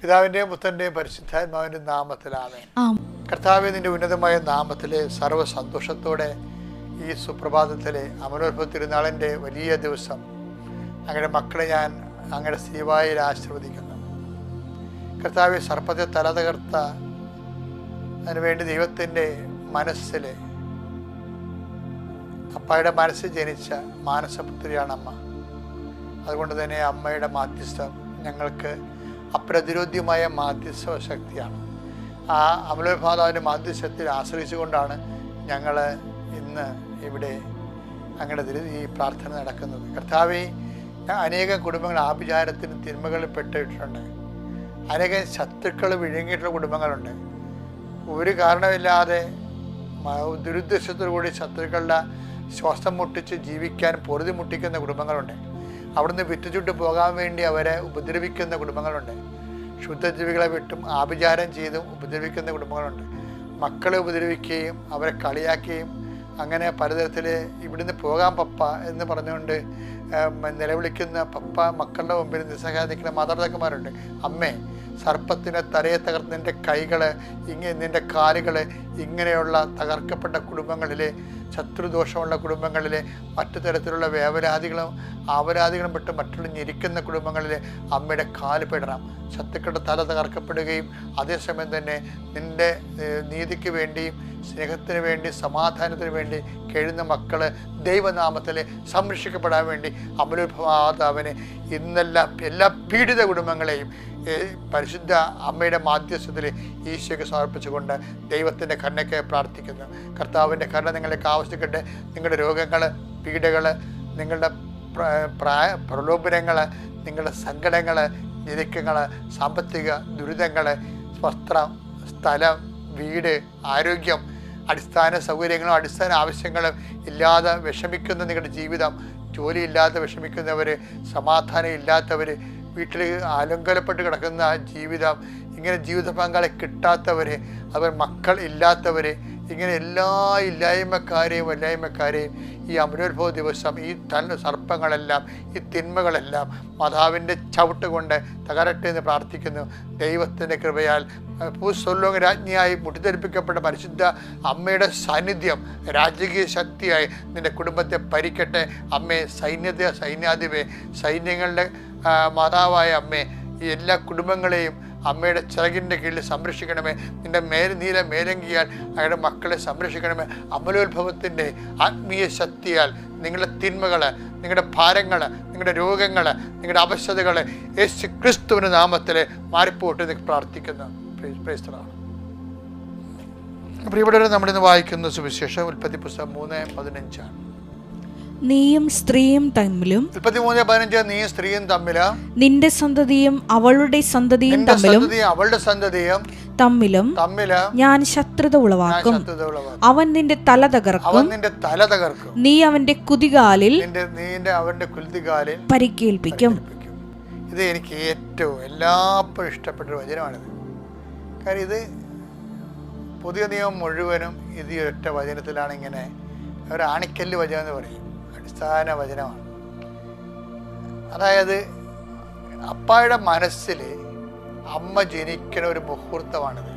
പിതാവിന്റെയും പുത്രന്റെയും പരിശുദ്ധാത്മാവിന്റെ നാമത്തിലാമേ കർത്താവ് നിന്റെ ഉന്നതമായ നാമത്തിലെ സർവ സന്തോഷത്തോടെ ഈ സുപ്രഭാതത്തിലെ അമലോത്ഭവ തിരുനാളിന്റെ വലിയ ദിവസം അങ്ങയുടെ മക്കളെ ഞാൻ അങ്ങയുടെ സ്ഥിരവായിൽ ആശീർവദിക്കുന്നു. കർത്താവ് സർപ്പത്തെ തല തകർത്ത അതിനുവേണ്ടി ദൈവത്തിന്റെ മനസ്സിൽ അപ്പായുടെ മനസ്സിൽ ജനിച്ച മാനസപുത്രിയാണ് അമ്മ. അതുകൊണ്ട് തന്നെ അമ്മയുടെ മാധ്യസ്ഥം ഞങ്ങൾക്ക് അപ്രതിരോധ്യമായ മാധ്യസ്ഥ ശക്തിയാണ് ആ അമലോത്ഭാതാവിന്റെ മാധ്യസ്ഥത്തിൽ ആശ്രയിച്ചുകൊണ്ടാണ് ഞങ്ങൾ ഇന്ന് ഇവിടെ അങ്ങനെ ഈ പ്രാർത്ഥന നടക്കുന്നത്. കർത്താവെ അനേകം കുടുംബങ്ങൾ ആഭിചാരത്തിന് തിന്മകളിൽ പെട്ടിട്ടുണ്ട്. അനേകം ശത്രുക്കൾ വിഴുങ്ങിയിട്ടുള്ള കുടുംബങ്ങളുണ്ട്. ഒരു കാരണമില്ലാതെ ദുരുദ്ദേശത്തോടു കൂടി ശത്രുക്കളുടെ ശ്വാസം മുട്ടിച്ച് ജീവിക്കാൻ പൊറുതി മുട്ടിക്കുന്ന കുടുംബങ്ങളുണ്ട്. അവിടുന്ന് വിറ്റുചുട്ട് പോകാൻ വേണ്ടി അവരെ ഉപദ്രവിക്കുന്ന കുടുംബങ്ങളുണ്ട്. ശുദ്ധജീവികളെ വിട്ടും ആഭിചാരം ചെയ്തും ഉപദ്രവിക്കുന്ന കുടുംബങ്ങളുണ്ട്. മക്കളെ ഉപദ്രവിക്കുകയും അവരെ കളിയാക്കുകയും അങ്ങനെ പലതരത്തിൽ ഇവിടുന്ന് പോകാൻ പപ്പ എന്ന് പറഞ്ഞുകൊണ്ട് നിലവിളിക്കുന്ന പപ്പ മക്കളുടെ മുമ്പിൽ നിസ്സഹായിക്കുന്ന മാതാപിതാക്കന്മാരുണ്ട്. അമ്മേ സർപ്പത്തിനെ തലയെ തകർത്ത് നിന്റെ കൈകൾ ഇങ്ങനെ നിന്റെ കാലുകൾ ഇങ്ങനെയുള്ള തകർക്കപ്പെട്ട കുടുംബങ്ങളിലെ ശത്രുദോഷമുള്ള കുടുംബങ്ങളിലെ മറ്റു തരത്തിലുള്ള വേവരാധികളും ആവരാധികളും പെട്ട് മറ്റുള്ള ഞെരിക്കുന്ന കുടുംബങ്ങളിലെ അമ്മയുടെ കാൽ പെടണം ശത്രുക്കളുടെ തല തകർക്കപ്പെടുകയും അതേസമയം തന്നെ നിന്റെ നീതിക്ക് വേണ്ടിയും സ്നേഹത്തിന് വേണ്ടി സമാധാനത്തിന് വേണ്ടി കഴിയുന്ന മക്കൾ ദൈവനാമത്തിൽ സംരക്ഷിക്കപ്പെടാൻ വേണ്ടി അമലോത്ഭവാതാവിനെ ഇന്നെല്ലാം എല്ലാ പീഡിത കുടുംബങ്ങളെയും പരിശുദ്ധ അമ്മയുടെ മാധ്യസ്ഥത്തിൽ ഈശോയ്ക്ക് സമർപ്പിച്ചുകൊണ്ട് ദൈവത്തിന്റെ കരുണയ്ക്ക് പ്രാർത്ഥിക്കുന്നു. കർത്താവിന്റെ കരുണ നിങ്ങളിലേക്ക് ആവശ്യപ്പെട്ട് നിങ്ങളുടെ രോഗങ്ങൾ പീഡകൾ നിങ്ങളുടെ പ്ര- പ്രായ പ്രലോഭനങ്ങൾ നിങ്ങളുടെ സങ്കടങ്ങൾ ഞെരുക്കങ്ങൾ സാമ്പത്തിക ദുരിതങ്ങൾ വസ്ത്രം സ്ഥലം വീട് ആരോഗ്യം അടിസ്ഥാന സൗകര്യങ്ങളും അടിസ്ഥാന ആവശ്യങ്ങളും ഇല്ലാതെ വിഷമിക്കുന്ന നിങ്ങളുടെ ജീവിതം ജോലിയില്ലാതെ വിഷമിക്കുന്നവർ സമാധാനം ഇല്ലാത്തവർ വീട്ടിൽ ആലങ്കലപ്പെട്ട് കിടക്കുന്ന ജീവിതം ഇങ്ങനെ ജീവിത പങ്കാളി കിട്ടാത്തവർ അവർ മക്കൾ ഇല്ലാത്തവരെ ഇങ്ങനെ എല്ലാ ഇല്ലായ്മക്കാരെയും വല്ലായ്മക്കാരെയും ഈ അമരോത്ഭവ ദിവസം ഈ തൻ സർപ്പങ്ങളെല്ലാം ഈ തിന്മകളെല്ലാം മാതാവിന്റെ ചവിട്ട് കൊണ്ട് തകരട്ടെ എന്ന് പ്രാർത്ഥിക്കുന്നു. ദൈവത്തിന്റെ കൃപയാൽ പൂസ്വല്ലോങ് രാജ്ഞിയായി മുട്ടിദ്ധരിപ്പിക്കപ്പെട്ട പരിശുദ്ധ അമ്മയുടെ സാന്നിധ്യം രാജകീയ ശക്തിയായി നിന്റെ കുടുംബത്തെ പരിക്കട്ടെ അമ്മയെ സൈന്യത്തെ സൈന്യാധിപേ സൈന്യങ്ങളുടെ മാതാവായ അമ്മേ ഈ എല്ലാ കുടുംബങ്ങളെയും അമ്മയുടെ ചിറകിന്റെ കീഴിൽ സംരക്ഷിക്കണമേ. നിന്റെ മേൽ നീല മേലങ്കിയാൽ അയാളുടെ മക്കളെ സംരക്ഷിക്കണമേ. അമലോത്ഭവത്തിന്റെ ആത്മീയ ശക്തിയാൽ നിങ്ങളുടെ തിന്മകൾ നിങ്ങളുടെ ഭാരങ്ങൾ നിങ്ങളുടെ രോഗങ്ങൾ നിങ്ങളുടെ അവശതകൾ യേശു ക്രിസ്തുവിന്റെ നാമത്തിൽ മാറിപ്പോട്ട് നിങ്ങൾക്ക് പ്രാർത്ഥിക്കുന്നു. പ്രേസ്തലാണ് ഇവിടെ നമ്മളിന്ന് വായിക്കുന്ന സുവിശേഷം ഉൽപ്പത്തി പുസ്തകം മൂന്ന് പതിനഞ്ചാണ്. നീയും സ്ത്രീയും തമ്മിലും ഉൽപ്പത്തി മൂന്ന് പതിനഞ്ച് നീയും സ്ത്രീയും തമ്മിൽ? നിന്റെ സന്തതിയും അവളുടെ സന്തതിയും തമ്മിലും അവളുടെ സന്തതിയും തമ്മിലും തമ്മിൽ? ഞാൻ ശത്രുത ഉളവാക്കും. അവൻ നിന്റെ തല തകർക്കും. അവൻ നിന്റെ തല തകർക്കും. നീ അവന്റെ കുതികാലിൽ നിന്റെ അവന്റെ കുതികാലിൽ പരിക്കേൽപ്പിക്കും. ഇത് എനിക്ക് ഏറ്റവും എല്ലാപ്പോഴും ഇഷ്ടപ്പെട്ട ഒരു വചനമാണിത്. കാര്യം ഇത് പുതിയ നിയമം മുഴുവനും ഇത് ഒറ്റ വചനത്തിലാണ് ഇങ്ങനെ ഒരു ആണിക്കല്ല് വചനം എന്ന് പറയും. അടിസ്ഥാന വചനമാണ്. അതായത് അപ്പായുടെ മനസ്സിൽ അമ്മ ജനിക്കുന്ന ഒരു മുഹൂർത്തമാണിത്.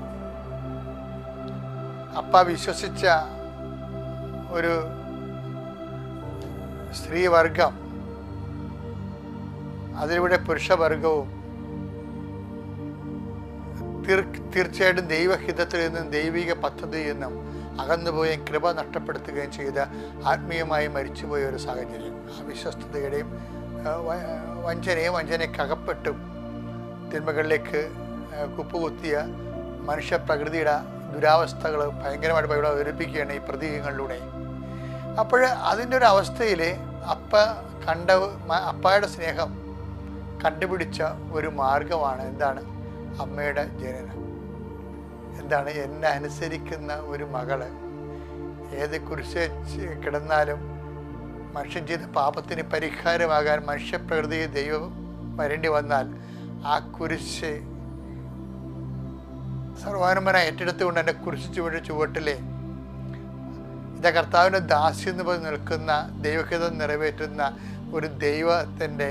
അപ്പ വിശ്വസിച്ച ഒരു സ്ത്രീവർഗം അതിലൂടെ പുരുഷവർഗവും തീർ- തീർച്ചയായിട്ടും ദൈവഹിതത്തിൽ നിന്നും ദൈവിക പദ്ധതിയിൽ നിന്നും അകന്നുപോയും കൃപ നഷ്ടപ്പെടുത്തുകയും ചെയ്ത് ആത്മീയമായി മരിച്ചുപോയ ഒരു സാഹചര്യം. വ- വഞ്ചനയും വഞ്ചനയ്ക്കകപ്പെട്ടും തിന്മകളിലേക്ക് കുപ്പുകുത്തിയ മനുഷ്യപ്രകൃതിയുടെ ദുരാവസ്ഥകൾ ഭയങ്കരമായിട്ട് ഇവിടെ അവതരിപ്പിക്കുകയാണ് ഈ പ്രതീകങ്ങളിലൂടെ. അപ്പോൾ അതിന്റെ ഒരു അവസ്ഥയിൽ അപ്പ കണ്ട അപ്പായുടെ സ്നേഹം കണ്ടുപിടിച്ച ഒരു മാർഗമാണ് എന്താണ്? അമ്മയുടെ ജനനം. എന്താണ് എന്നെ അനുസരിക്കുന്ന ഒരു മകൾ. ഏത് കുരിശ് കിടന്നാലും മനുഷ്യൻ ചെയ്ത പാപത്തിന് പരിഹാരമാകാൻ മനുഷ്യപ്രകൃതിയെ ദൈവം വരേണ്ടി വന്നാൽ ആ കുരിശ് സർവാനുമന ഏറ്റെടുത്തുകൊണ്ട് എന്റെ കുരിശ് ചുവട് ചുവട്ടിലെ ഇതാ കർത്താവിന്റെ ദാസ്യം എന്ന് പറഞ്ഞ് നിൽക്കുന്ന ദൈവഹിതം നിറവേറ്റുന്ന ഒരു ദൈവത്തിന്റെ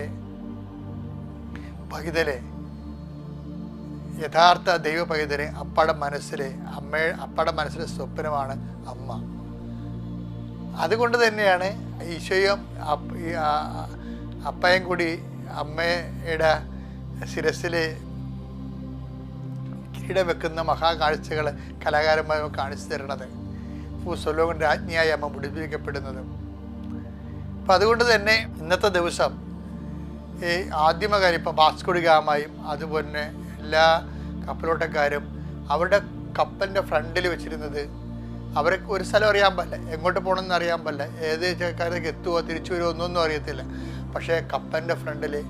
പൈതലെ യഥാർത്ഥ ദൈവ പൈതൽ അപ്പയുടെ മനസ്സിലെ അമ്മ അപ്പയുടെ മനസ്സിലെ സ്വപ്നമാണ് അമ്മ. അതുകൊണ്ട് തന്നെയാണ് ഈശോയും അപ്പയും കൂടി അമ്മയുടെ ശിരസിൽ കിരീടം വെക്കുന്ന മഹാകാഴ്ചകൾ കലാകാരന്മാർ കാണിച്ചു തരുന്നത്. ഭൂസ്വലോകം രാജ്ഞിയായി അമ്മ പിടിപ്പിക്കപ്പെടുന്നതും അപ്പം അതുകൊണ്ട് തന്നെ ഇന്നത്തെ ദിവസം ഈ ആദ്യമകാര്യം ഇപ്പം വാസ്കോഡി ഗാമായും അതുപോലെ എല്ലാ കപ്പലോട്ടക്കാരും അവരുടെ കപ്പലിന്റെ ഫ്രണ്ടിൽ വെച്ചിരുന്നത് അവരെ ഒരു സ്ഥലം അറിയാൻ പറ്റില്ല. എങ്ങോട്ട് പോകണമെന്ന് അറിയാൻ പറ്റില്ല. ഏത് കാലത്തേക്ക് എത്തുമോ തിരിച്ചു വരുമോ ഒന്നൊന്നും അറിയത്തില്ല. പക്ഷേ കപ്പലിന്റെ ഫ്രണ്ടിൽ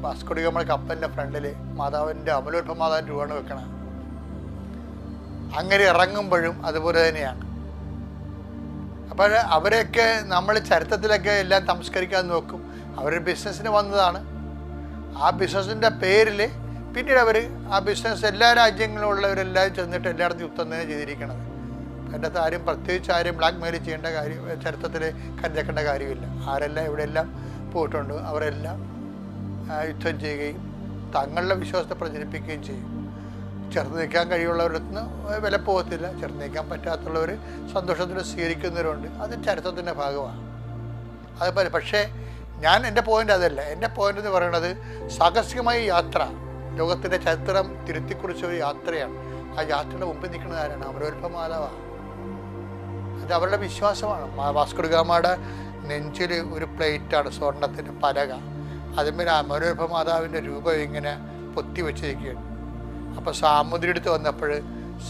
വാസ്കോടി ഗാമയുടെ കപ്പലിന്റെ ഫ്രണ്ടിൽ മാതാവിന്റെ അമലോത്ഭ മാതാവിന്റെ രൂപമാണ് വെക്കണത്. അങ്ങനെ ഇറങ്ങുമ്പോഴും അതുപോലെ തന്നെയാണ്. അപ്പോൾ അവരെയൊക്കെ നമ്മൾ ചരിത്രത്തിലൊക്കെ എല്ലാം സംസ്കരിക്കാൻ നോക്കും. അവർ ബിസിനസ്സിന് വന്നതാണ്. ആ ബിസിനസ്സിന്റെ പേരിൽ പിന്നീട് അവർ ആ ബിസിനസ് എല്ലാ രാജ്യങ്ങളിലുള്ളവരെല്ലാം ചെന്നിട്ട് എല്ലായിടത്തും യുദ്ധം തന്നെ ചെയ്തിരിക്കണത്. അതിന്റെ അകത്ത് ആരും പ്രത്യേകിച്ച് ആരും ബ്ലാക്ക് മെയിൽ ചെയ്യേണ്ട കാര്യം ചരിത്രത്തിൽ കരുതേക്കേണ്ട കാര്യമില്ല. ആരെല്ലാം ഇവിടെയെല്ലാം പോയിട്ടുണ്ട് അവരെല്ലാം യുദ്ധം ചെയ്യുകയും തങ്ങളുടെ വിശ്വാസത്തെ പ്രചരിപ്പിക്കുകയും ചെയ്യും. ചേർത്ത് നിൽക്കാൻ കഴിയുള്ളവരടുത്ത് വില പോകത്തില്ല. ചെറുത് നിൽക്കാൻ പറ്റാത്തുള്ളവർ സന്തോഷത്തിൽ സ്വീകരിക്കുന്നവരുണ്ട്. അത് ചരിത്രത്തിന്റെ ഭാഗമാണ്. അതുപോലെ പക്ഷേ ഞാൻ എന്റെ പോയിന്റ് അതല്ല. എന്റെ പോയിന്റ് എന്ന് പറയുന്നത് സാഹസികമായ യാത്ര. ലോകത്തിന്റെ ചരിത്രം തിരുത്തിക്കുറിച്ച ഒരു യാത്രയാണ്. ആ യാത്രയുടെ മുമ്പിൽ നിൽക്കുന്നത് ആരാണ്? അമരോൽപ്പ അത് അവരുടെ വിശ്വാസമാണ്. മാ- വാസ്കോ നെഞ്ചിൽ ഒരു പ്ലേറ്റാണ് സ്വർണത്തിന്റെ പലക. അതിന്മേൽ അമരോൽപ്പ മാതാവിന്റെ രൂപം ഇങ്ങനെ പൊത്തി വെച്ചിരിക്കുകയാണ്. അപ്പോൾ സാമുദ്രി എടുത്ത് വന്നപ്പോൾ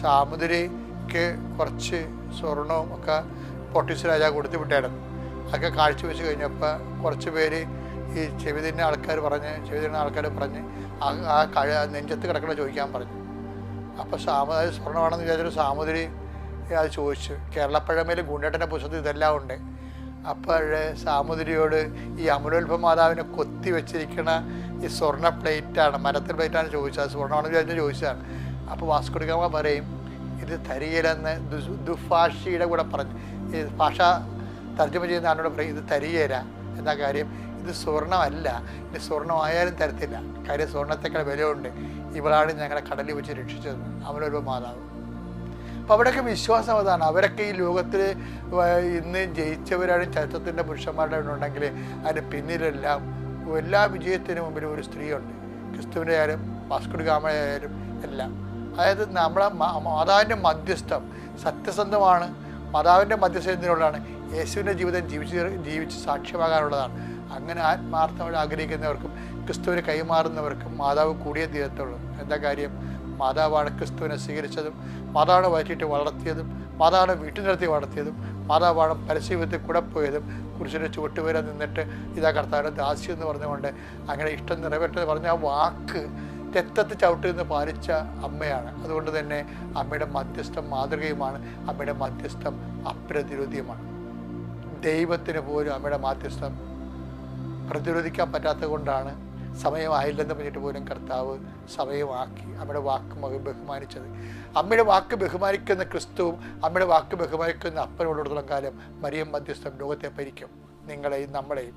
സാമുദ്രിക്ക് കുറച്ച് സ്വർണവും ഒക്കെ പൊട്ടീസ് രാജാവ് കൊടുത്തു വിട്ടായിരുന്നു അതൊക്കെ കാഴ്ചവെച്ച് കഴിഞ്ഞപ്പോൾ കുറച്ച് പേര് ഈ ചെവി തിരിഞ്ഞ ആൾക്കാർ പറഞ്ഞ് ചെവി തിരിഞ്ഞ ആൾക്കാർ പറഞ്ഞ് ആ കഴ നെഞ്ചത്ത് കിടക്കണ ചോദിക്കാൻ പറഞ്ഞു. അപ്പോൾ സാമു അത് സ്വർണമാണെന്ന് വിചാരിച്ചൊരു സാമുദ്രി അത് ചോദിച്ചു. കേരളപ്പഴമേൽ ഗുണ്ടേട്ടന്റെ പുസ്തകത്തിൽ ഇതെല്ലാം ഉണ്ട്. അപ്പോൾ സാമുദ്രിയോട് ഈ അമലോത്ഭ മാതാവിനെ കൊത്തി വെച്ചിരിക്കുന്ന ഈ സ്വർണ പ്ലേറ്റാണ് മരത്തിൽ പ്ലേറ്റാണ് ചോദിച്ചത്. സ്വർണമാണെന്ന് വിചാരിച്ചു ചോദിച്ചതാണ്. അപ്പോൾ വാസ്കുടിക്കാമ പറയും ഇത് തരിയലെന്ന് ദുഫാഷിയുടെ കൂടെ പറഞ്ഞു ഈ ഭാഷ തർജമ ചെയ്യുന്ന ആളോട് പറയും ഇത് തരിയേര എന്ന കാര്യം? ഇത് സ്വർണമല്ല ഇത് സ്വർണമായാലും തരത്തില്ല. കാര്യം സ്വർണത്തേക്കാൾ വിലയുണ്ട്. ഇവളാണ് ഞങ്ങളെ കടലിൽ വെച്ച് രക്ഷിച്ചത്. അവരൊരു മാതാവ്. അപ്പം അവിടെയൊക്കെ വിശ്വാസം അതാണ്. അവരൊക്കെ ഈ ലോകത്തിൽ ഇന്ന് ജയിച്ചവരാണ് ചരിത്രത്തിന്റെ പുരുഷന്മാരുടെ ഉണ്ടെങ്കിൽ അതിന് പിന്നിലെല്ലാം എല്ലാ വിജയത്തിനും മുമ്പിലും ഒരു സ്ത്രീയുണ്ട്. ക്രിസ്തുവിന്റെ ആയാലും വാസ്കുടി ഗാമയായാലും എല്ലാം. അതായത് നമ്മളെ മാതാവിന്റെ മധ്യസ്ഥം സത്യസന്ധമാണ്. മാതാവിന്റെ മധ്യസ്ഥം എന്തിനുള്ളതാണ്? യേശുവിന്റെ ജീവിതം ജീവിച്ച് ജീവിച്ച് സാക്ഷ്യമാകാനുള്ളതാണ്. അങ്ങനെ ആത്മാർത്ഥമായി ആഗ്രഹിക്കുന്നവർക്കും ക്രിസ്തുവിനെ കൈമാറുന്നവർക്കും മാതാവ് കൂടിയേ തീരത്തുള്ളൂ എന്താ കാര്യം? മാതാവാണ് ക്രിസ്തുവിനെ സ്വീകരിച്ചതും മാതാവിനെ വയറ്റിയിട്ട് വളർത്തിയതും മാതാവിനെ വീട്ടിൽ നിർത്തി വളർത്തിയതും മാതാവാണ് പരസ്യവിധത്തിൽ കൂടെ പോയതും കുരിശിന്റെ ചുവട്ടുവരെ നിന്നിട്ട് ഇതാ കർത്താവിന്റെ ദാസ്യം എന്ന് പറഞ്ഞുകൊണ്ട് അങ്ങനെ ഇഷ്ടം നിറവേറ്റെന്ന് പറഞ്ഞ ആ വാക്ക് രക്തത്തിൽ നിന്ന് പാലിച്ച അമ്മയാണ്. അതുകൊണ്ട് തന്നെ അമ്മയുടെ മധ്യസ്ഥം മാതൃകയുമാണ് അമ്മയുടെ മധ്യസ്ഥം അപ്രതിരോധ്യമാണ്. ദൈവത്തിന് പോലും അമ്മയുടെ മാധ്യസ്ഥം പ്രതിരോധിക്കാൻ പറ്റാത്തത് കൊണ്ടാണ് സമയമായില്ലെന്ന് പറഞ്ഞിട്ട് പോലും കർത്താവ് സമയമാക്കി അമ്മയുടെ വാക്ക് ബഹുമാനിച്ചത്. അമ്മയുടെ വാക്ക് ബഹുമാനിക്കുന്ന ക്രിസ്തുവും അമ്മയുടെ വാക്ക് ബഹുമാനിക്കുന്ന അപ്പനോടുള്ള കാലം മരിയം മധ്യസ്ഥം ലോകത്തെ ഭരിക്കും നിങ്ങളെയും നമ്മളെയും.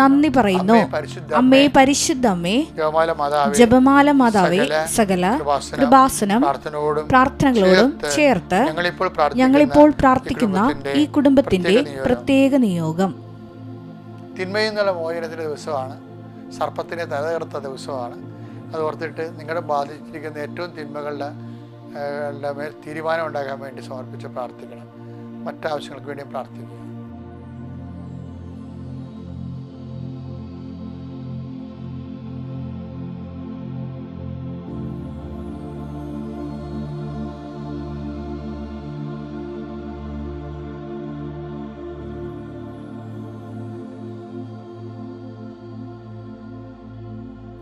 നന്ദി പറയുന്നു. അമ്മേ പരിശുദ്ധ അമ്മേ ജപമാല മാതാവേ സകല കൃപാസനം, പ്രാർത്ഥനകളോടും ചേർത്ത് ഞങ്ങളിപ്പോൾ പ്രാർത്ഥിക്കുന്ന ഈ കുടുംബത്തിന്റെ പ്രത്യേക നിയോഗം. തിന്മയെന്നുള്ള മോചനത്തിന്റെ തിന്മയിൽ നിന്നുള്ള മോചനത്തിന്റെ ദിവസമാണ്. സർപ്പത്തിനെ തലകർത്ത ദിവസമാണ്. അത് ഓർത്തിട്ട് നിങ്ങളെ ബാധിച്ചിരിക്കുന്ന ഏറ്റവും തിന്മകളുടെ മേൽ തീരുമാനം ഉണ്ടാകാൻ വേണ്ടി സമർപ്പിച്ച് പ്രാർത്ഥിക്കണം മറ്റാവശ്യങ്ങൾക്ക് വേണ്ടിയും പ്രാർത്ഥിക്കുക.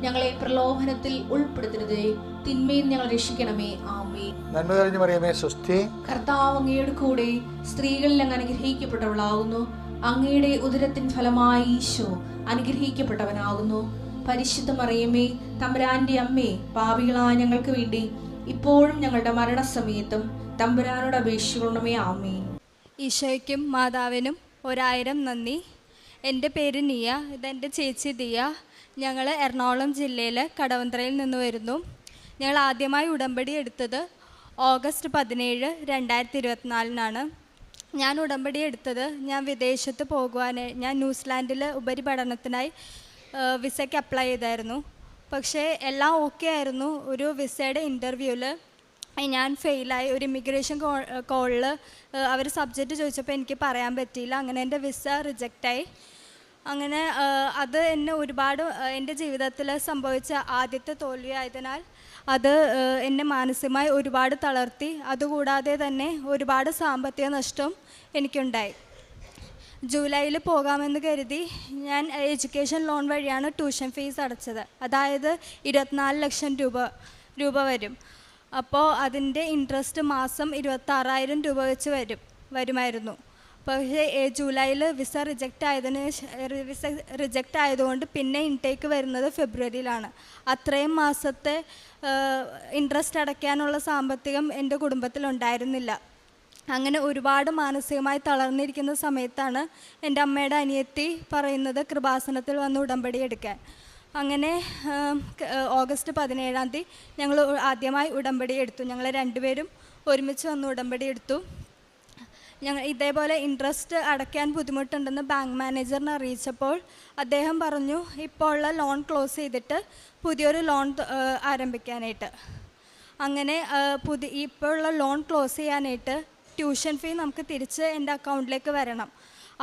ഞങ്ങളെ പ്രലോഭനത്തിൽ ഉൾപ്പെടുത്തരുതേ. തിന്മയിൽ ഞങ്ങൾ രക്ഷിക്കണമേ. ആമേ നന്മ തെളിഞ്ഞു പറയുമേ സ്വസ്തി. കർത്താവ് അങ്ങയുടെ കൂടെ സ്ത്രീകളിൽ അങ്ങ് അനുഗ്രഹിക്കപ്പെട്ടവളാകുന്നു അങ്ങയുടെ ഉദരത്തിൻ ഫലമായി ഈശോ അനുഗ്രഹിക്കപ്പെട്ടവനാകുന്നു പരിശുദ്ധ മറിയമ്മേ തമ്പുരാന്റെ അമ്മേ പാപികളായ ഞങ്ങൾക്ക് വേണ്ടി ഇപ്പോഴും ഞങ്ങളുടെ മരണസമയത്തും തമ്പുരാനോട് അപേക്ഷിക്കണമേ. ആമേ ഈശോയ്ക്കും മാതാവിനും ഒരായിരം നന്ദി. എന്റെ പേര് നിയ ഇതെന്റെ ചേച്ചി ദിയ. ഞങ്ങൾ എറണാകുളം ജില്ലയിലെ കടവന്ത്രയിൽ നിന്ന് വരുന്നു. ഞങ്ങൾ ആദ്യമായി ഉടമ്പടി എടുത്തത് ഓഗസ്റ്റ് പതിനേഴ് രണ്ടായിരത്തി ഇരുപത്തിനാലിനാണ് ഞാൻ ഉടമ്പടി എടുത്തത് ഞാൻ വിദേശത്ത് പോകുവാനായി ഞാൻ ന്യൂസിലാൻഡിൽ ഉപരിപഠനത്തിനായി വിസയ്ക്ക് അപ്ലൈ ചെയ്തായിരുന്നു. പക്ഷേ എല്ലാം ഓക്കെ ആയിരുന്നു ഒരു വിസയുടെ ഇന്റർവ്യൂവിൽ ഞാൻ ഫെയിലായി ഒരു ഇമിഗ്രേഷൻ കോളിൽ അവർ സബ്ജക്റ്റ് ചോദിച്ചപ്പോൾ എനിക്ക് പറയാൻ പറ്റിയില്ല. അങ്ങനെ എന്റെ വിസ റിജക്റ്റായി. അങ്ങനെ അത് എന്നെ ഒരുപാട് എന്റെ ജീവിതത്തിൽ സംഭവിച്ച ആദ്യത്തെ തോൽവിയായതിനാൽ അത് എന്നെ മാനസികമായി ഒരുപാട് തളർത്തി. അതുകൂടാതെ തന്നെ ഒരുപാട് സാമ്പത്തിക നഷ്ടം എനിക്കുണ്ടായി. ജൂലൈയിൽ പോകാമെന്ന് കരുതി ഞാൻ എഡ്യൂക്കേഷൻ ലോൺ വഴിയാണ് ട്യൂഷൻ ഫീസ് അടച്ചത്. അതായത് ഇരുപത്തിനാല് ലക്ഷം രൂപ രൂപ വരും. അപ്പോൾ അതിന്റെ ഇൻട്രസ്റ്റ് മാസം ഇരുപത്താറായിരം രൂപ വെച്ച് വരും വരുമായിരുന്നു. പക്ഷേ ജൂലൈയിൽ വിസ റിജക്റ്റ് ആയതിന് വിസ റിജക്റ്റ് ആയതുകൊണ്ട് പിന്നെ ഇൻടേക്ക് വരുന്നത് ഫെബ്രുവരിയിലാണ്. അത്രയും മാസത്തെ ഇൻട്രസ്റ്റ് അടയ്ക്കാനുള്ള സാമ്പത്തികം എന്റെ കുടുംബത്തിലുണ്ടായിരുന്നില്ല. അങ്ങനെ ഒരുപാട് മാനസികമായി തളർന്നിരിക്കുന്ന സമയത്താണ് എന്റെ അമ്മയുടെ അനിയത്തി പറയുന്നത് കൃപാസനത്തിൽ വന്ന് ഉടമ്പടി എടുക്കാൻ. അങ്ങനെ ഓഗസ്റ്റ് പതിനേഴാം തീയതി ഞങ്ങൾ ആദ്യമായി ഉടമ്പടി എടുത്തു. ഞങ്ങൾ രണ്ടുപേരും ഒരുമിച്ച് വന്ന് ഉടമ്പടി എടുത്തു. ഞങ്ങൾ ഇതേപോലെ ഇൻട്രസ്റ്റ് അടയ്ക്കാൻ ബുദ്ധിമുട്ടുണ്ടെന്ന് ബാങ്ക് മാനേജറിനെ അറിയിച്ചപ്പോൾ അദ്ദേഹം പറഞ്ഞു ഇപ്പോൾ ഉള്ള ലോൺ ക്ലോസ് ചെയ്തിട്ട് പുതിയൊരു ലോൺ ആരംഭിക്കാനായിട്ട്. അങ്ങനെ പുതിയ ഇപ്പോൾ ഉള്ള ലോൺ ക്ലോസ് ചെയ്യാനായിട്ട് ട്യൂഷൻ ഫീ നമുക്ക് തിരിച്ച് എന്റെ അക്കൗണ്ടിലേക്ക് വരണം.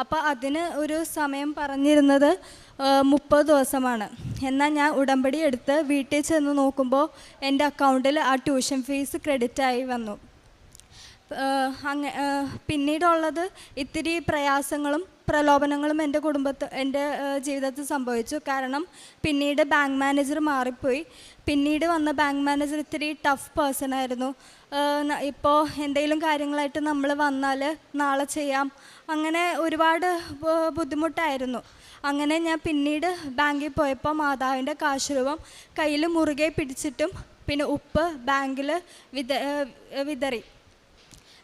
അപ്പോൾ അതിന് ഒരു സമയം പറഞ്ഞിരുന്നത് മുപ്പത് ദിവസമാണ്. എന്നാൽ ഞാൻ ഉടമ്പടി എടുത്ത് വീട്ടിൽ ചെന്ന് നോക്കുമ്പോൾ എന്റെ അക്കൗണ്ടിൽ ആ ട്യൂഷൻ ഫീസ് ക്രെഡിറ്റായി വന്നു. അങ്ങ പിന്നീടുള്ളത് ഇത്തിരി പ്രയാസങ്ങളും പ്രലോഭനങ്ങളും എന്റെ കുടുംബത്ത് എന്റെ ജീവിതത്തിൽ സംഭവിച്ചു. കാരണം പിന്നീട് ബാങ്ക് മാനേജർ മാറിപ്പോയി. പിന്നീട് വന്ന ബാങ്ക് മാനേജർ ഇത്തിരി ടഫ് പേഴ്സൺ ആയിരുന്നു. ഇപ്പോൾ എന്തെങ്കിലും കാര്യങ്ങളായിട്ട് നമ്മൾ വന്നാൽ നാളെ ചെയ്യാം. അങ്ങനെ ഒരുപാട് ബുദ്ധിമുട്ടായിരുന്നു. അങ്ങനെ ഞാൻ പിന്നീട് ബാങ്കിൽ പോയപ്പോൾ മാതാവിന്റെ കാശ് രൂപം കയ്യിൽ മുറുകെ പിടിച്ചിട്ടും പിന്നെ ഉപ്പ് ബാങ്കിൽ വിത വിതറി.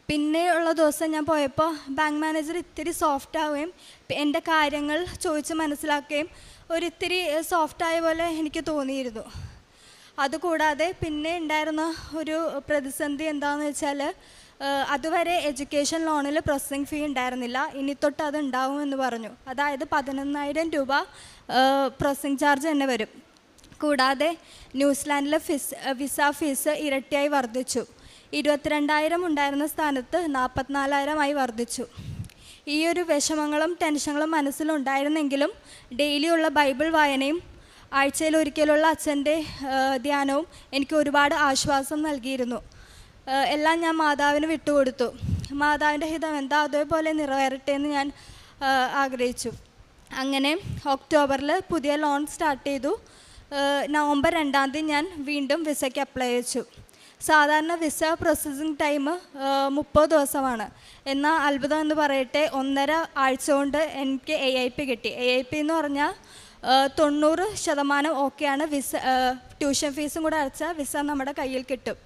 പിന്നെ ഉള്ള ദിവസം ഞാൻ പോയപ്പോൾ ബാങ്ക് മാനേജർ ഇത്തിരി സോഫ്റ്റ് ആവുകയും എന്റെ കാര്യങ്ങൾ ചോദിച്ച് മനസ്സിലാക്കുകയും ഒരിത്തിരി സോഫ്റ്റ് ആയ പോലെ എനിക്ക് തോന്നിയിരുന്നു. അതുകൂടാതെ പിന്നെ ഉണ്ടായിരുന്ന ഒരു പ്രതിസന്ധി എന്താണെന്ന് വെച്ചാൽ അതുവരെ എഡ്യൂക്കേഷൻ ലോണിൽ പ്രോസസ്സിംഗ് ഫീ ഉണ്ടായിരുന്നില്ല. ഇനി തൊട്ട് അത് ഉണ്ടാവുമെന്ന് പറഞ്ഞു. അതായത് പതിനൊന്നായിരം രൂപ പ്രോസസ്സിംഗ് ചാർജ് തന്നെ വരും. കൂടാതെ ന്യൂസിലാൻഡിലെ ഫിസ് വിസ ഫീസ് ഇരട്ടിയായി വർദ്ധിച്ചു. ഇരുപത്തിരണ്ടായിരം ഉണ്ടായിരുന്ന സ്ഥാനത്ത് നാൽപ്പത്തിനാലായിരമായി വർദ്ധിച്ചു. ഈ ഒരു വിഷമങ്ങളും ടെൻഷനുകളും മനസ്സിലുണ്ടായിരുന്നെങ്കിലും ഡെയിലിയുള്ള ബൈബിൾ വായനയും ആഴ്ചയിൽ ഒരിക്കലുള്ള അച്ഛന്റെ ധ്യാനവും എനിക്ക് ഒരുപാട് ആശ്വാസം നൽകിയിരുന്നു. എല്ലാം ഞാൻ മാതാവിന് വിട്ടുകൊടുത്തു. മാതാവിന്റെ ഹിതം എന്താ അതേപോലെ നിറവേറട്ടെ എന്ന് ഞാൻ ആഗ്രഹിച്ചു. അങ്ങനെ ഒക്ടോബറിൽ പുതിയ ലോൺ സ്റ്റാർട്ട് ചെയ്തു. നവംബർ രണ്ടാം തീയതി ഞാൻ വീണ്ടും വിസയ്ക്ക് അപ്ലൈ ചെയ്തു സാധാരണ വിസ പ്രോസസ്സിംഗ് ടൈം മുപ്പത് ദിവസമാണ്. എന്നാൽ അത്ഭുതം എന്ന് പറയട്ടെ ഒന്നര ആഴ്ച കൊണ്ട് എനിക്ക് എ ഐ പി കിട്ടി. എ ഐ പി എന്ന് പറഞ്ഞാൽ തൊണ്ണൂറ് ശതമാനം ഓക്കെയാണ് വിസ ട്യൂഷൻ ഫീസും കൂടെ അടച്ചാൽ വിസ നമ്മുടെ കയ്യിൽ കിട്ടും.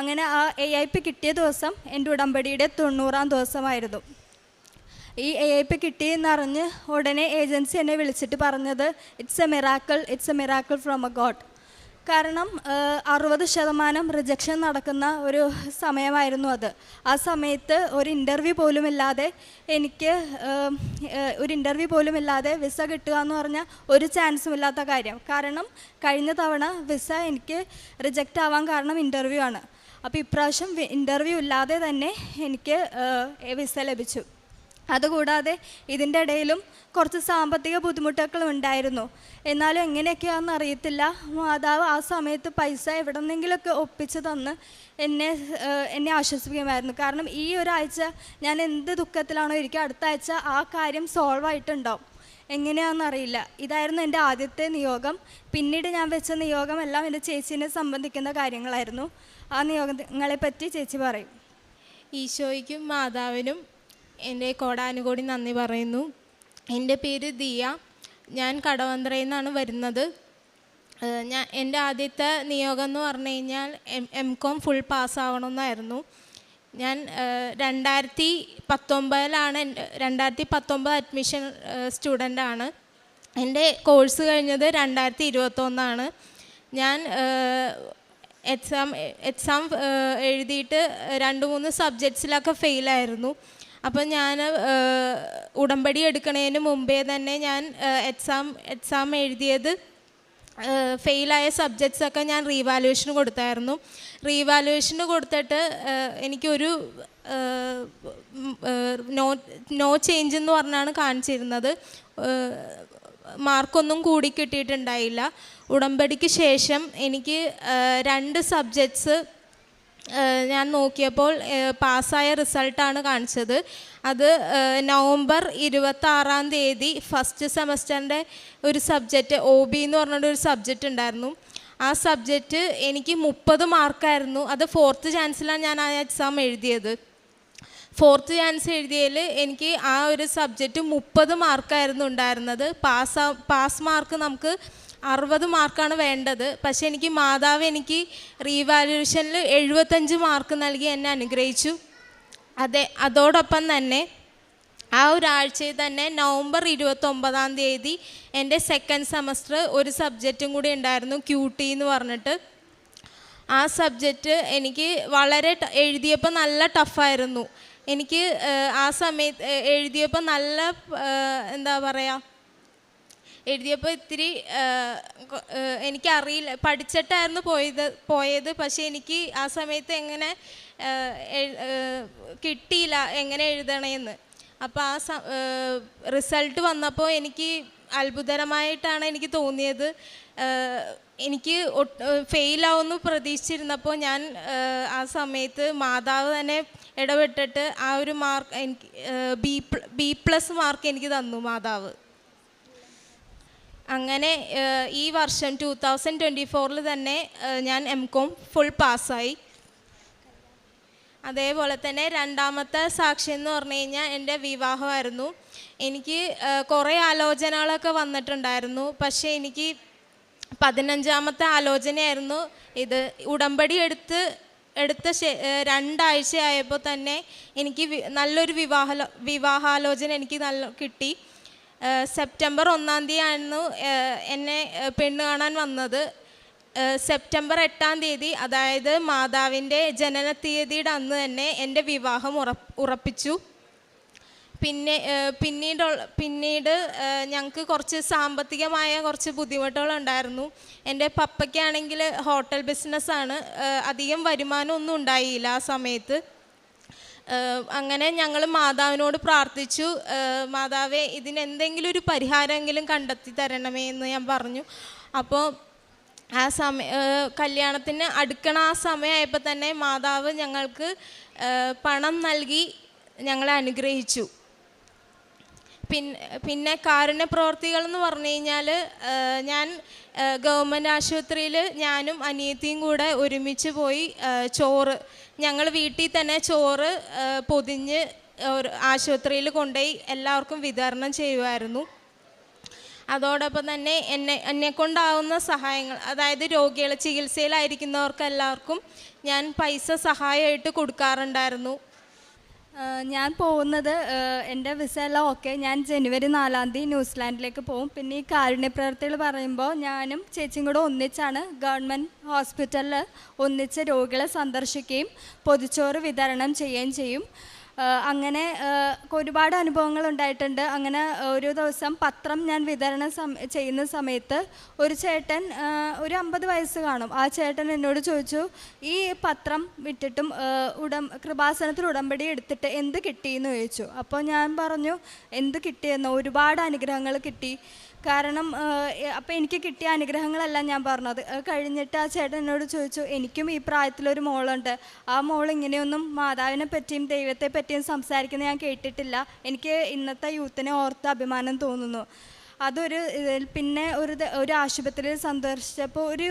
അങ്ങനെ ആ എ ഐ പി കിട്ടിയ ദിവസം എന്റെ ഉടമ്പടിയുടെ തൊണ്ണൂറാം ദിവസമായിരുന്നു. ഈ എ ഐ പി കിട്ടിയെന്നറിഞ്ഞ് ഉടനെ ഏജൻസി എന്നെ വിളിച്ചിട്ട് പറഞ്ഞത് it's a miracle it's a miracle from a god കാരണം അറുപത് ശതമാനം റിജക്ഷൻ നടക്കുന്ന ഒരു സമയമായിരുന്നു അത്. ആ സമയത്ത് ഒരു ഇന്റർവ്യൂ പോലും ഇല്ലാതെ എനിക്ക് ഒരു ഇന്റർവ്യൂ പോലും ഇല്ലാതെ വിസ കിട്ടുക എന്ന് പറഞ്ഞാൽ ഒരു ചാൻസും ഇല്ലാത്ത കാര്യം. കാരണം കഴിഞ്ഞ തവണ വിസ എനിക്ക് റിജക്റ്റ് ആവാൻ കാരണം ഇന്റർവ്യൂ ആണ്. അപ്പോൾ ഇപ്രാവശ്യം ഇന്റർവ്യൂ ഇല്ലാതെ തന്നെ എനിക്ക് വിസ ലഭിച്ചു. അതുകൂടാതെ ഇതിന്റെ ഇടയിലും കുറച്ച് സാമ്പത്തിക ബുദ്ധിമുട്ടുകളും ഉണ്ടായിരുന്നു. എന്നാലും എങ്ങനെയൊക്കെയാണെന്ന് അറിയത്തില്ല. മാതാവ് ആ സമയത്ത് പൈസ എവിടെ നിന്നെങ്കിലുമൊക്കെ ഒപ്പിച്ച് തന്ന് എന്നെ എന്നെ ആശ്വസിപ്പിക്കുമായിരുന്നു. കാരണം ഈ ഒരാഴ്ച ഞാൻ എന്ത് ദുഃഖത്തിലാണോ ഇരിക്കുക അടുത്ത ആഴ്ച ആ കാര്യം സോൾവ് ആയിട്ടുണ്ടാവും. എങ്ങനെയാണെന്ന് അറിയില്ല. ഇതായിരുന്നു എന്റെ ആദ്യത്തെ നിയോഗം. പിന്നീട് ഞാൻ വെച്ച നിയോഗം എല്ലാം എന്റെ ചേച്ചീനെ സംബന്ധിക്കുന്ന കാര്യങ്ങളായിരുന്നു. ആ നിയോഗങ്ങളെ പറ്റി ചേച്ചി പറയും. ഈശോയ്ക്കും മാതാവിനും എന്റെ കോടാനുകോടി നന്ദി പറയുന്നു. എന്റെ പേര് ദിയ. ഞാൻ കടവന്ത്രയിൽ നിന്നാണ് വരുന്നത്. ഞാൻ എന്റെ ആദ്യത്തെ നിയോഗം എന്ന് പറഞ്ഞു കഴിഞ്ഞാൽ എം എം കോം ഫുൾ പാസ്സാവണമെന്നായിരുന്നു ഞാൻ രണ്ടായിരത്തി പത്തൊമ്പതിലാണ് രണ്ടായിരത്തി പത്തൊമ്പത് അഡ്മിഷൻ സ്റ്റുഡന്റാണ് എന്റെ കോഴ്സ് കഴിഞ്ഞത് രണ്ടായിരത്തി ഇരുപത്തൊന്നാണ്. ഞാൻ എക്സാം എക്സാം എഴുതിയിട്ട് രണ്ട് മൂന്ന് സബ്ജക്ട്സിലൊക്കെ ഫെയിലായിരുന്നു അപ്പം ഞാൻ ഉടമ്പടി എടുക്കുന്നതിന് മുമ്പേ തന്നെ ഞാൻ എക്സാം എക്സാം എഴുതിയത് ഫെയിലായ സബ്ജക്ട്സൊക്കെ ഞാൻ റീവാലുവേഷന് കൊടുത്തായിരുന്നു. റീവാലുവേഷന് കൊടുത്തിട്ട് എനിക്കൊരു നോ നോ ചേഞ്ച് എന്ന് പറഞ്ഞാണ് കാണിച്ചിരുന്നത്. മാർക്കൊന്നും കൂടി കിട്ടിയിട്ടുണ്ടായില്ല. ഉടമ്പടിക്ക് ശേഷം എനിക്ക് രണ്ട് സബ്ജക്ട്സ് ഞാൻ നോക്കിയപ്പോൾ പാസ്സായ റിസൾട്ടാണ് കാണിച്ചത്. അത് നവംബർ ഇരുപത്തി ആറാം തീയതി ഫസ്റ്റ് സെമസ്റ്ററിന്റെ ഒരു സബ്ജക്റ്റ് ഒ ബി എന്ന് പറഞ്ഞിട്ട് ഒരു സബ്ജക്റ്റ് ഉണ്ടായിരുന്നു. ആ സബ്ജക്റ്റ് എനിക്ക് മുപ്പത് മാർക്കായിരുന്നു. അത് ഫോർത്ത് ചാൻസിലാണ് ഞാൻ ആ എക്സാം എഴുതിയത്. ഫോർത്ത് ചാൻസ് എഴുതിയതിൽ എനിക്ക് ആ ഒരു സബ്ജക്റ്റ് മുപ്പത് മാർക്കായിരുന്നു ഉണ്ടായിരുന്നത്. പാസ് പാസ് മാർക്ക് നമുക്ക് അറുപത് മാർക്കാണ് വേണ്ടത്. പക്ഷേ എനിക്ക് മാതാവ് എനിക്ക് റീവാലുവേഷനിൽ എഴുപത്തഞ്ച് മാർക്ക് നൽകി എന്നെ അനുഗ്രഹിച്ചു. അതെ അതോടൊപ്പം തന്നെ ആ ഒരാഴ്ചയിൽ തന്നെ നവംബർ ഇരുപത്തൊമ്പതാം തീയതി എന്റെ സെക്കൻഡ് സെമസ്റ്റർ ഒരു സബ്ജക്റ്റും കൂടി ഉണ്ടായിരുന്നു ക്യൂ ടി എന്ന് പറഞ്ഞിട്ട്. ആ സബ്ജക്റ്റ് എനിക്ക് വളരെ എഴുതിയപ്പോൾ നല്ല ടഫായിരുന്നു എനിക്ക് ആ സമയത്ത് എഴുതിയപ്പോൾ നല്ല എന്താ പറയുക എഴുതിയപ്പോൾ ഇത്തിരി എനിക്കറിയില്ല. പഠിച്ചിട്ടായിരുന്നു പോയത് പോയത്. പക്ഷേ എനിക്ക് ആ സമയത്ത് എങ്ങനെ കിട്ടിയില്ല എങ്ങനെ എഴുതണമെന്ന് അപ്പോൾ ആ റിസൾട്ട് വന്നപ്പോൾ എനിക്ക് അത്ഭുതകരമായിട്ടാണ് എനിക്ക് തോന്നിയത്. എനിക്ക് എനിക്ക് ഫെയിലാവുമെന്ന് പ്രതീക്ഷിച്ചിരുന്നപ്പോൾ ഞാൻ ആ സമയത്ത് മാതാവ് തന്നെ ഇടപെട്ടിട്ട് ആ ഒരു മാർക്ക് എനിക്ക് ബി ബി പ്ലസ് മാർക്ക് എനിക്ക് തന്നു മാതാവ്. അങ്ങനെ ഈ വർഷം ടു തൗസൻഡ് ട്വന്റി ഫോറിൽ തന്നെ ഞാൻ എം കോം ഫുൾ പാസ്സായി അതേപോലെ തന്നെ രണ്ടാമത്തെ സാക്ഷി എന്ന് പറഞ്ഞു കഴിഞ്ഞാൽ എന്റെ വിവാഹമായിരുന്നു. എനിക്ക് കുറേ ആലോചനകളൊക്കെ വന്നിട്ടുണ്ടായിരുന്നു. പക്ഷേ എനിക്ക് പതിനഞ്ചാമത്തെ ആലോചനയായിരുന്നു ഇത്. ഉടമ്പടി എടുത്ത് എടുത്ത രണ്ടാഴ്ചയായപ്പോൾ തന്നെ എനിക്ക് നല്ലൊരു വിവാഹ വിവാഹാലോചന എനിക്ക് നല്ല കിട്ടി. സെപ്റ്റംബർ ഒന്നാം തീയതി ആയിരുന്നു എന്നെ പെണ്ണ് കാണാൻ വന്നത്. സെപ്റ്റംബർ എട്ടാം തീയതി അതായത് മാതാവിന്റെ ജനന തീയതിയുടെ അന്ന് തന്നെ എന്റെ വിവാഹം ഉറപ്പ് ഉറപ്പിച്ചു. പിന്നെ പിന്നീട് പിന്നീട് ഞങ്ങൾക്ക് കുറച്ച് സാമ്പത്തികമായ കുറച്ച് ബുദ്ധിമുട്ടുകളുണ്ടായിരുന്നു. എന്റെ പപ്പയ്ക്കാണെങ്കിൽ ഹോട്ടൽ ബിസിനസ്സാണ് അധികം വരുമാനമൊന്നും ഉണ്ടായില്ല ആ സമയത്ത്. അങ്ങനെ ഞങ്ങൾ മാതാവിനോട് പ്രാർത്ഥിച്ചു. മാതാവെ ഇതിനെന്തെങ്കിലും ഒരു പരിഹാരമെങ്കിലും കണ്ടെത്തി തരണമേ എന്ന് ഞാൻ പറഞ്ഞു. അപ്പോൾ ആ സമയ കല്യാണത്തിന് അടുക്കണ ആ സമയമായപ്പോൾ തന്നെ മാതാവ് ഞങ്ങൾക്ക് പണം നൽകി ഞങ്ങളെ അനുഗ്രഹിച്ചു. പിന്നെ പിന്നെ കാരുണ്യ പ്രവർത്തികൾ എന്ന് പറഞ്ഞു കഴിഞ്ഞാൽ ഞാൻ ഗവൺമെന്റ് ആശുപത്രിയിൽ ഞാനും അനിയത്തിയും കൂടെ ഒരുമിച്ച് പോയി ചോറ് ഞങ്ങൾ വീട്ടിൽ തന്നെ ചോറ് പൊതിഞ്ഞ് ഒരു ആശുപത്രിയിൽ കൊണ്ടുപോയി എല്ലാവർക്കും വിതരണം ചെയ്യുമായിരുന്നു. അതോടൊപ്പം തന്നെ എന്നെ കൊണ്ടാവുന്ന സഹായങ്ങൾ അതായത് രോഗികളെ ചികിത്സയിലായിരിക്കുന്നവർക്ക് എല്ലാവർക്കും ഞാൻ പൈസ സഹായമായിട്ട് കൊടുക്കാറുണ്ടായിരുന്നു. ഞാൻ പോകുന്നത് എന്റെ വിസ എല്ലാം ഓക്കെ ഞാൻ ജനുവരി നാലാം തീയതി ന്യൂസിലാൻഡിലേക്ക് പോകും. പിന്നെ ഈ കാരുണ്യ പ്രവർത്തികൾ പറയുമ്പോൾ ഞാനും ചേച്ചിയും കൂടെ ഒന്നിച്ചാണ് ഗവൺമെന്റ് ഹോസ്പിറ്റലിൽ ഒന്നിച്ച് രോഗികളെ സന്ദർശിക്കുകയും പൊതിച്ചോറ് വിതരണം ചെയ്യുകയും ചെയ്യും. അങ്ങനെ ഒരുപാട് അനുഭവങ്ങൾ ഉണ്ടായിട്ടുണ്ട്. അങ്ങനെ ഒരു ദിവസം പത്രം ഞാൻ വിതരണം ചെയ്യുന്ന സമയത്ത് ഒരു ചേട്ടൻ ഒരു അമ്പത് വയസ്സ് കാണും. ആ ചേട്ടൻ എന്നോട് ചോദിച്ചു ഈ പത്രം വിട്ടിട്ടും ഉടം കൃപാസനത്തിൽ ഉടമ്പടി എടുത്തിട്ട് എന്ത് കിട്ടിയെന്ന് ചോദിച്ചു. അപ്പോൾ ഞാൻ പറഞ്ഞു എന്ത് കിട്ടിയെന്നോ? ഒരുപാട് അനുഗ്രഹങ്ങൾ കിട്ടി. കാരണം അപ്പോൾ എനിക്ക് കിട്ടിയ അനുഗ്രഹങ്ങളെല്ലാം ഞാൻ പറഞ്ഞത്. കഴിഞ്ഞിട്ട് ആ ചേട്ടൻ എന്നോട് ചോദിച്ചു എനിക്കും ഈ പ്രായത്തിലൊരു മോളുണ്ട്. ആ മോൾ ഇങ്ങനെയൊന്നും മാതാവിനെ പറ്റിയും ദൈവത്തെ പറ്റിയും സംസാരിക്കുന്നത് ഞാൻ കേട്ടിട്ടില്ല. എനിക്ക് ഇന്നത്തെ യൂത്തിനെ ഓർത്ത് അഭിമാനം തോന്നുന്നു. അതൊരു പിന്നെ ഒരു ഒരു ആശുപത്രിയിൽ സന്ദർശിച്ചപ്പോൾ ഒരു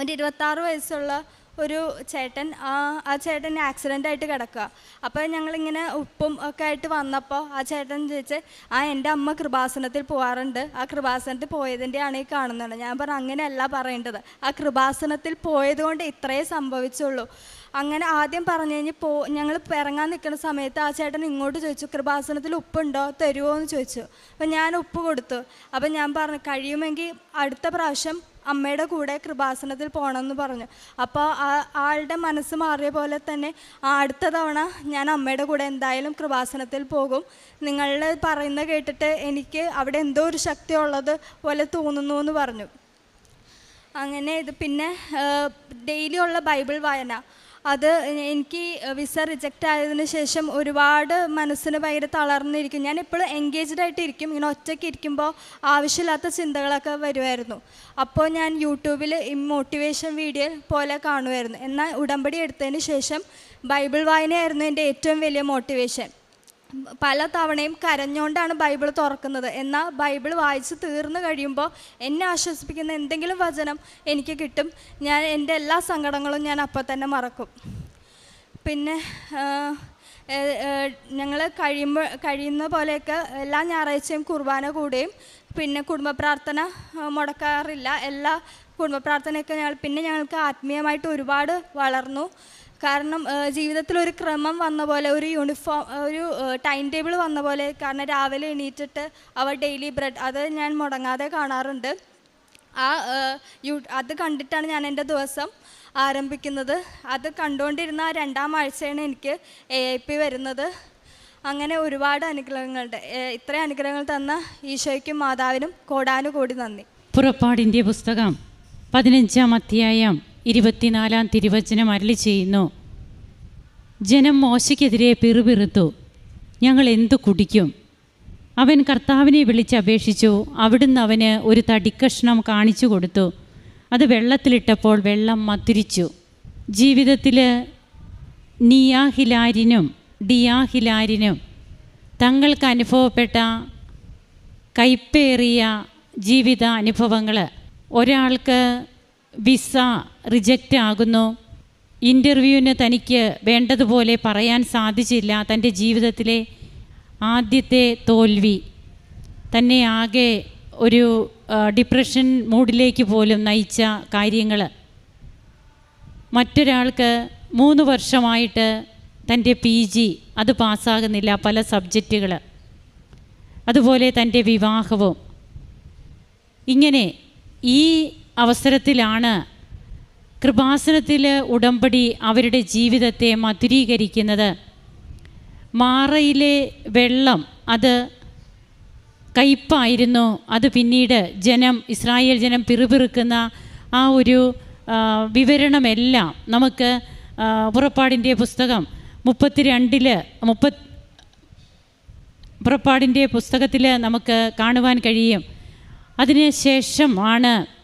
ഒരു ഇരുപത്താറ് വയസ്സുള്ള ഒരു ചേട്ടൻ ആ ചേട്ടൻ ആക്സിഡന്റ് ആയിട്ട് കിടക്കുക അപ്പോൾ ഞങ്ങളിങ്ങനെ ഉപ്പും ഒക്കെ ആയിട്ട് വന്നപ്പോൾ ആ ചേട്ടൻ ചോദിച്ച് ആ എന്റെ അമ്മ കൃപാസനത്തിൽ പോകാറുണ്ട് ആ കൃപാസനത്തിൽ പോയതിന്റെയാണ് ഈ കാണുന്നത്. ഞാൻ പറഞ്ഞു അങ്ങനെയല്ല പറയേണ്ടത്. ആ കൃപാസനത്തിൽ പോയതുകൊണ്ട് ഇത്രയേ സംഭവിച്ചുള്ളൂ. അങ്ങനെ ആദ്യം പറഞ്ഞു കഴിഞ്ഞ് പോ ഞങ്ങൾ ഇറങ്ങാൻ നിൽക്കുന്ന സമയത്ത് ആ ചേട്ടൻ ഇങ്ങോട്ട് ചോദിച്ചു കൃപാസനത്തിൽ ഉപ്പുണ്ടോ? തരുമോ എന്ന് ചോദിച്ചു. അപ്പം ഞാൻ ഉപ്പ് കൊടുത്തു. അപ്പം ഞാൻ പറഞ്ഞു കഴിയുമെങ്കിൽ അടുത്ത പ്രാവശ്യം അമ്മയുടെ കൂടെ കൃപാസനത്തിൽ പോകണമെന്ന് പറഞ്ഞു. അപ്പോൾ ആളുടെ മനസ്സ് മാറിയ പോലെ തന്നെ അടുത്ത തവണ ഞാൻ അമ്മയുടെ കൂടെ എന്തായാലും കൃപാസനത്തിൽ പോകും. നിങ്ങൾ പറയുന്നത് കേട്ടിട്ട് എനിക്ക് അവിടെ എന്തോ ഒരു ശക്തി ഉള്ളത് പോലെ തോന്നുന്നു എന്ന് പറഞ്ഞു. അങ്ങനെ ഇത് പിന്നെ ഡെയിലി ഉള്ള ബൈബിൾ വായന. അത് എനിക്ക് വിസ റിജക്റ്റ് ആയതിന് ശേഷം ഒരുപാട് മനസ്സിന് ഭയങ്കര തളർന്നിരിക്കും. ഞാൻ എപ്പോഴും എൻഗേജ്ഡ് ആയിട്ട് ഇരിക്കും ഇങ്ങനെ ഒറ്റയ്ക്ക് ഇരിക്കുമ്പോൾ ആവശ്യമില്ലാത്ത ചിന്തകളൊക്കെ വരുമായിരുന്നു അപ്പോൾ ഞാൻ യൂട്യൂബിൽ മോട്ടിവേഷൻ വീഡിയോ പോലെ കാണുമായിരുന്നു എന്നാൽ ഉടമ്പടി എടുത്തതിന് ശേഷം ബൈബിൾ വായനയായിരുന്നു എന്റെ ഏറ്റവും വലിയ മോട്ടിവേഷൻ പല തവണയും കരഞ്ഞുകൊണ്ടാണ് ബൈബിൾ തുറക്കുന്നത്. എന്നാൽ ബൈബിൾ വായിച്ച് തീർന്നു കഴിയുമ്പോൾ എന്നെ ആശ്വസിപ്പിക്കുന്ന എന്തെങ്കിലും വചനം എനിക്ക് കിട്ടും. ഞാൻ എന്റെ എല്ലാ സങ്കടങ്ങളും ഞാൻ അപ്പം തന്നെ മറക്കും. പിന്നെ ഞങ്ങൾ കഴിയുമ്പോൾ കഴിയുന്ന പോലെയൊക്കെ എല്ലാ ഞായറാഴ്ചയും കുർബാന കൂടെയും പിന്നെ കുടുംബ പ്രാർത്ഥന മുടക്കാറില്ല. എല്ലാ കുടുംബ പ്രാർത്ഥനയൊക്കെ ഞങ്ങൾ പിന്നെ ഞങ്ങൾക്ക് ആത്മീയമായിട്ട് ഒരുപാട് വളർന്നു. കാരണം ജീവിതത്തിൽ ഒരു ക്രമം വന്ന പോലെ ഒരു യൂണിഫോം ഒരു ടൈം ടേബിൾ വന്ന പോലെ കാരണം രാവിലെ എണീറ്റിട്ട് അവർ ഡെയിലി ബ്രെഡ് അത് ഞാൻ മുടങ്ങാതെ കാണാറുണ്ട്. ആ യൂ അത് കണ്ടിട്ടാണ് ഞാൻ എന്റെ ദിവസം ആരംഭിക്കുന്നത്. അത് കണ്ടുകൊണ്ടിരുന്ന രണ്ടാം ആഴ്ചയാണ് എനിക്ക് എ ഐ പി വരുന്നത്. അങ്ങനെ ഒരുപാട് അനുഗ്രഹങ്ങളുണ്ട് ഇത്രയും അനുഗ്രഹങ്ങൾ തന്ന ഈശോയ്ക്കും മാതാവിനും കോടാനുകോടി നന്ദി. പുറപ്പാടിന്റെ പുസ്തകം പതിനഞ്ചാം അധ്യായം. ഇരുപത്തിനാലാം തിരുവചനം അരളി ചെയ്യുന്നു. ജനം മോശയ്ക്കെതിരെ പിറുപിറുത്തു. ഞങ്ങൾ എന്തു കുടിക്കും? അവൻ കർത്താവിനെ വിളിച്ചപേക്ഷിച്ചു അവിടുന്ന് അവന് ഒരു തടിക്കഷ്ണം കാണിച്ചു കൊടുത്തു. അത് വെള്ളത്തിലിട്ടപ്പോൾ വെള്ളം മത്തിരിച്ചു ജീവിതത്തിൽ നിയാഹിലാരിനും ഡിയാഹിലാരിനും തങ്ങൾക്ക് അനുഭവപ്പെട്ട കൈപ്പേറിയ ജീവിത അനുഭവങ്ങൾ ഒരാൾക്ക് വിസ റിജക്റ്റ് ആകുന്നു. ഇന്റർവ്യൂവിന് തനിക്ക് വേണ്ടതുപോലെ പറയാൻ സാധിച്ചില്ല. തന്റെ ജീവിതത്തിലെ ആദ്യത്തെ തോൽവി. തന്നെ ആകെ ഒരു ഡിപ്രഷൻ മൂഡിലേക്ക് പോലും നയിച്ച കാര്യങ്ങൾ മറ്റൊരാൾക്ക് മൂന്ന് വർഷമായിട്ട് തന്റെ പി ജി അത് പാസ്സാകുന്നില്ല പല സബ്ജക്റ്റുകൾ അതുപോലെ തന്റെ വിവാഹവും. ഇങ്ങനെ ഈ അവസരത്തിലാണ് കൃപാസനത്തിൽ ഉടമ്പടി അവരുടെ ജീവിതത്തെ മധുരീകരിക്കുന്നത്. മാറയിലെ വെള്ളം അത് കയ്പായിരുന്നു. അത് പിന്നീട് ജനം ഇസ്രായേൽ ജനം പിറുപിറുക്കുന്ന ആ ഒരു വിവരണമെല്ലാം നമുക്ക് പുറപ്പാടിന്റെ പുസ്തകം മുപ്പത്തിരണ്ടിൽ മുപ്പ പുറപ്പാടിന്റെ പുസ്തകത്തിൽ നമുക്ക് കാണുവാൻ കഴിയും. അതിന് ശേഷമാണ്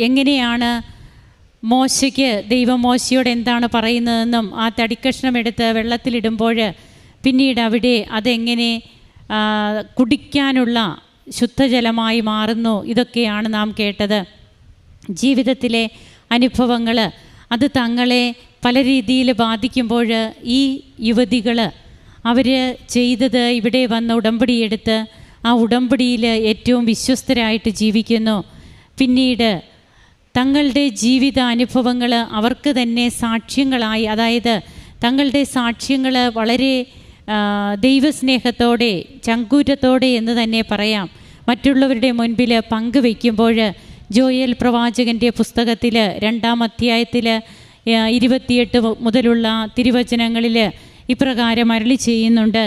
എങ്ങനെയാണ് മോശയ്ക്ക് ദൈവം മോശയോട് എന്താണ് പറയുന്നതെന്നും ആ തടിക്കഷ്ണം എടുത്ത് വെള്ളത്തിലിടുമ്പോൾ പിന്നീട് അവിടെ അതെങ്ങനെ കുടിക്കാനുള്ള ശുദ്ധജലമായി മാറുന്നു? ഇതൊക്കെയാണ് നാം കേട്ടത്. ജീവിതത്തിലെ അനുഭവങ്ങൾ അത് തങ്ങളെ പല രീതിയിൽ ബാധിക്കുമ്പോൾ ഈ യുവതികൾ അവർ ചെയ്തത് ഇവിടെ വന്ന് ഉടമ്പടിയെടുത്ത് ആ ഉടമ്പടിയിൽ ഏറ്റവും വിശ്വസ്തരായിട്ട് ജീവിക്കുന്നു. പിന്നീട് തങ്ങളുടെ ജീവിത അനുഭവങ്ങൾ അവർക്ക് തന്നെ സാക്ഷ്യങ്ങളായി അതായത് തങ്ങളുടെ സാക്ഷ്യങ്ങൾ വളരെ ദൈവസ്നേഹത്തോടെ ചങ്കൂറ്റത്തോടെ എന്ന് തന്നെ പറയാം. മറ്റുള്ളവരുടെ മുൻപിൽ പങ്കുവെക്കുമ്പോൾ ജോയൽ പ്രവാചകന്റെ പുസ്തകത്തിൽ രണ്ടാം അധ്യായത്തിൽ ഇരുപത്തിയെട്ട് മുതലുള്ള തിരുവചനങ്ങളിൽ ഇപ്രകാരം അരളി ചെയ്യുന്നുണ്ട്.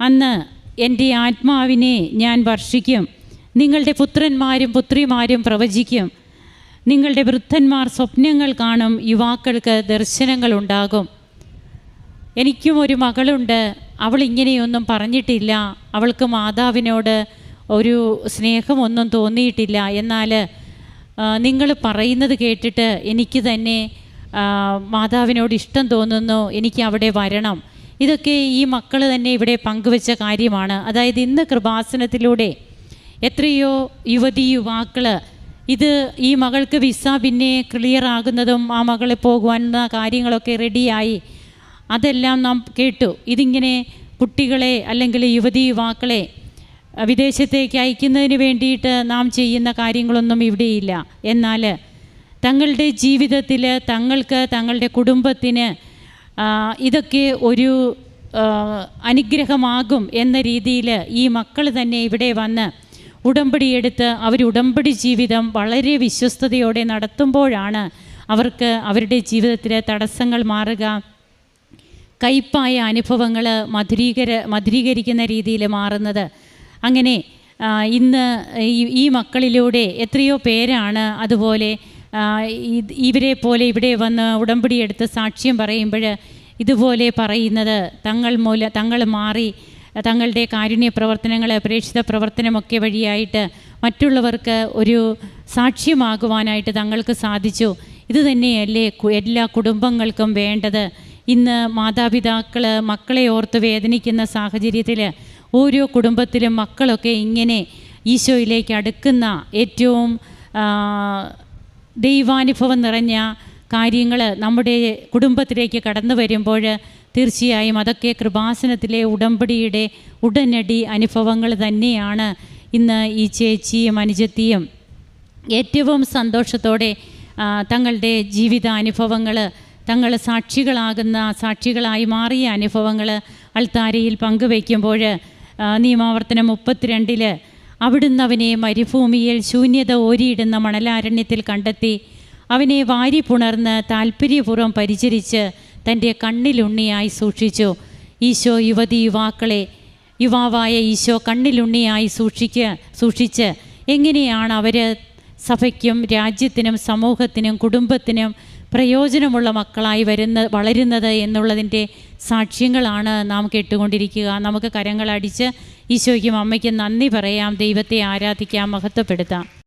അന്ന് എന്റെ ആത്മാവിനെ ഞാൻ വർഷിക്കും നിങ്ങളുടെ പുത്രന്മാരും പുത്രിമാരും പ്രവചിക്കും. നിങ്ങളുടെ വൃദ്ധന്മാർ സ്വപ്നങ്ങൾ കാണും യുവാക്കൾക്ക് ദർശനങ്ങൾ ഉണ്ടാകും എനിക്കും ഒരു മകളുണ്ട്. അവൾ ഇങ്ങനെയൊന്നും പറഞ്ഞിട്ടില്ല. അവൾക്ക് മാതാവിനോട് ഒരു സ്നേഹമൊന്നും തോന്നിയിട്ടില്ല. എന്നാൽ നിങ്ങൾ പറയുന്നത് കേട്ടിട്ട് എനിക്ക് തന്നെ മാതാവിനോട് ഇഷ്ടം തോന്നുന്നു. എനിക്ക് അവിടെ വരണം. ഇതൊക്കെ ഈ മക്കൾ തന്നെ ഇവിടെ പങ്കുവച്ച കാര്യമാണ്. അതായത് ഇന്ന് കൃപാസനത്തിലൂടെ എത്രയോ യുവതി യുവാക്കൾ ഇത് ഈ മകൾക്ക് വിസ പിന്നെ ക്ലിയർ ആകുന്നതും ആ മകളെ പോകുവാനുള്ള കാര്യങ്ങളൊക്കെ റെഡിയായി അതെല്ലാം നാം കേട്ടു. ഇതിങ്ങനെ കുട്ടികളെ അല്ലെങ്കിൽ യുവതി യുവാക്കളെ വിദേശത്തേക്ക് അയക്കുന്നതിന് വേണ്ടിയിട്ട് നാം ചെയ്യുന്ന കാര്യങ്ങളൊന്നും ഇവിടെയില്ല. എന്നാൽ തങ്ങളുടെ ജീവിതത്തിൽ തങ്ങൾക്ക് തങ്ങളുടെ കുടുംബത്തിന് ഇതൊക്കെ ഒരു അനുഗ്രഹമാകും എന്ന രീതിയിൽ ഈ മക്കൾ തന്നെ ഇവിടെ വന്ന് ഉടമ്പടിയെടുത്ത് അവർ ഉടമ്പടി ജീവിതം വളരെ വിശ്വസ്തയോടെ നടത്തുമ്പോഴാണ് അവർക്ക് അവരുടെ ജീവിതത്തിലെ തടസ്സങ്ങൾ മാറുക. കയ്പായ അനുഭവങ്ങൾ മധുരീകര മധുരീകരിക്കുന്ന രീതിയിൽ മാറുന്നത്. അങ്ങനെ ഇന്ന് ഈ മക്കളിലൂടെ എത്രയോ പേരാണ് അതുപോലെ ഇവരെ പോലെ ഇവിടെ വന്ന് ഉടമ്പടിയെടുത്ത് സാക്ഷ്യം പറയുമ്പോൾ ഇതുപോലെ പറയുന്നത് തങ്ങൾ മൂല തങ്ങൾ മാറി തങ്ങളുടെ കാരുണ്യ പ്രവർത്തനങ്ങൾ പ്രേക്ഷിത പ്രവർത്തനമൊക്കെ വഴിയായിട്ട് മറ്റുള്ളവർക്ക് ഒരു സാക്ഷ്യമാകുവാനായിട്ട് തങ്ങൾക്ക് സാധിച്ചു. ഇത് തന്നെയല്ലേ എല്ലാ കുടുംബങ്ങൾക്കും വേണ്ടത്. ഇന്ന് മാതാപിതാക്കൾ മക്കളെ ഓർത്ത് വേദനിക്കുന്ന സാഹചര്യത്തിൽ ഓരോ കുടുംബത്തിലും മക്കളൊക്കെ ഇങ്ങനെ ഈശോയിലേക്ക് അടുക്കുന്ന ഏറ്റവും ദൈവാനുഭവം നിറഞ്ഞ കാര്യങ്ങൾ നമ്മുടെ കുടുംബത്തിലേക്ക് കടന്നു വരുമ്പോൾ തീർച്ചയായും അതൊക്കെ കൃപാസനത്തിലെ ഉടമ്പടിയുടെ ഉടനടി അനുഭവങ്ങൾ തന്നെയാണ് ഇന്ന് ഈ ചേച്ചിയും അനുജത്തിയും ഏറ്റവും സന്തോഷത്തോടെ തങ്ങളുടെ ജീവിതാനുഭവങ്ങൾ തങ്ങൾ സാക്ഷികളാകുന്ന സാക്ഷികളായി മാറിയ അനുഭവങ്ങൾ അൾത്താരയിൽ പങ്കുവയ്ക്കുമ്പോൾ നിയമാവർത്തനം മുപ്പത്തിരണ്ടിൽ അവിടുന്ന് അവനെ മരുഭൂമിയിൽ ശൂന്യത ഓരിയിടുന്ന മണലാരണ്യത്തിൽ കണ്ടെത്തി അവനെ വാരി പുണർന്ന് താല്പര്യപൂർവം പരിചരിച്ച് തന്റെ കണ്ണിലുണ്ണിയായി സൂക്ഷിച്ചു. ഈശോ യുവതി യുവാക്കളെ യുവാവായ ഈശോ കണ്ണിലുണ്ണിയായി സൂക്ഷിക്കുക സൂക്ഷിച്ച് എങ്ങനെയാണ് അവർ സഭയ്ക്കും രാജ്യത്തിനും സമൂഹത്തിനും കുടുംബത്തിനും പ്രയോജനമുള്ള മക്കളായി വരുന്ന വളരുന്നത് എന്നുള്ളതിന്റെ സാക്ഷ്യങ്ങളാണ് നാം കേട്ടുകൊണ്ടിരിക്കുക. നമുക്ക് കരങ്ങളടിച്ച് ഈശോയ്ക്കും അമ്മയ്ക്കും നന്ദി പറയാം. ദൈവത്തെ ആരാധിക്കാം മഹത്വപ്പെടുത്താം.